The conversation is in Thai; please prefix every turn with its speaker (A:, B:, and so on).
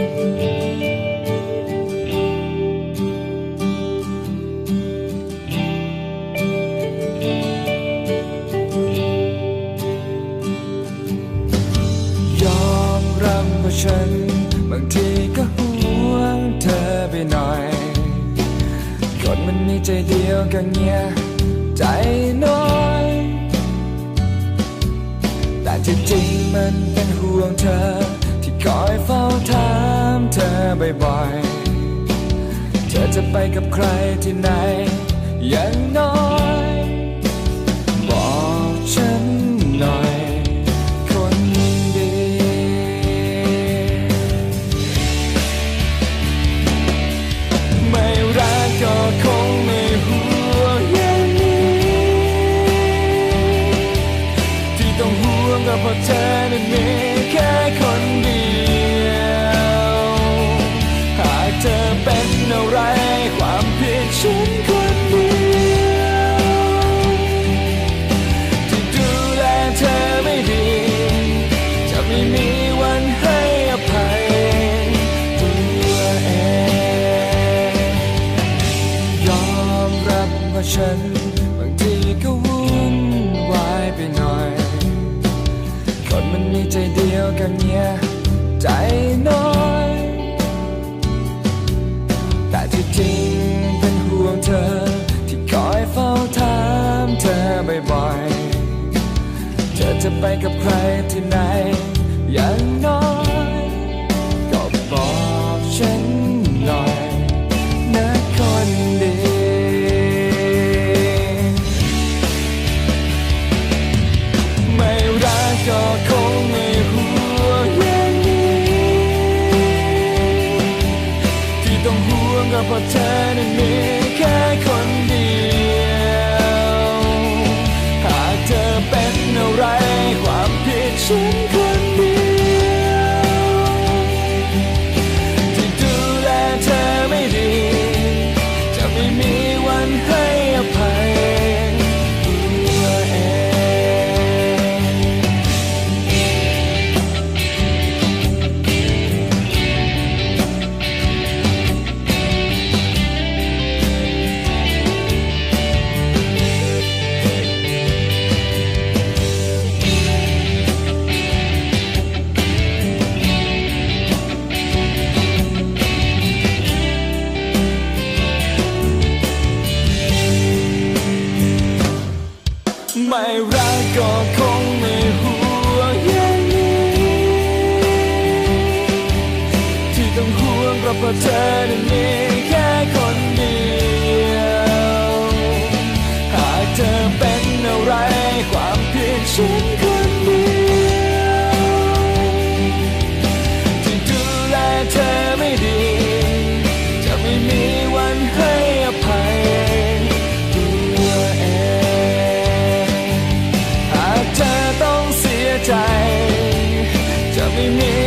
A: ยอมรับว่าฉันบางทีก็ห่วงเธอไปหน่อยคนมันมีใจเดียวกันเนี่ยใจน้อย แต่ที่จริงมันเป็นห่วงเธอ คอยเฝ้าถามเธอบ่อยๆ เธอจะไปกับใครที่ไหน อย่างน้อย บอกฉันหน่อย คนดี ไม่รักก็คงไม่ห่วงอย่างนี้ ที่ต้องห่วงก็เพราะเธอนั้นมี เป็นอะไรความผิดฉันคนเดียวที่ดูแลเธอไม่ดี จะไม่มีวันให้อภัยตัวเองยอมรับว่าฉันบางทีก็วุ่นวายไปหน่อย คนมันมีใจเดียวกันเนี่ยใจ จะไปกับใครที่ไหนอย่างน้อย ไม่รักก็คงไม่ห่วงอย่างนี้ ที่ต้องห่วงก็เพราะเธอนั้นมีแค่ me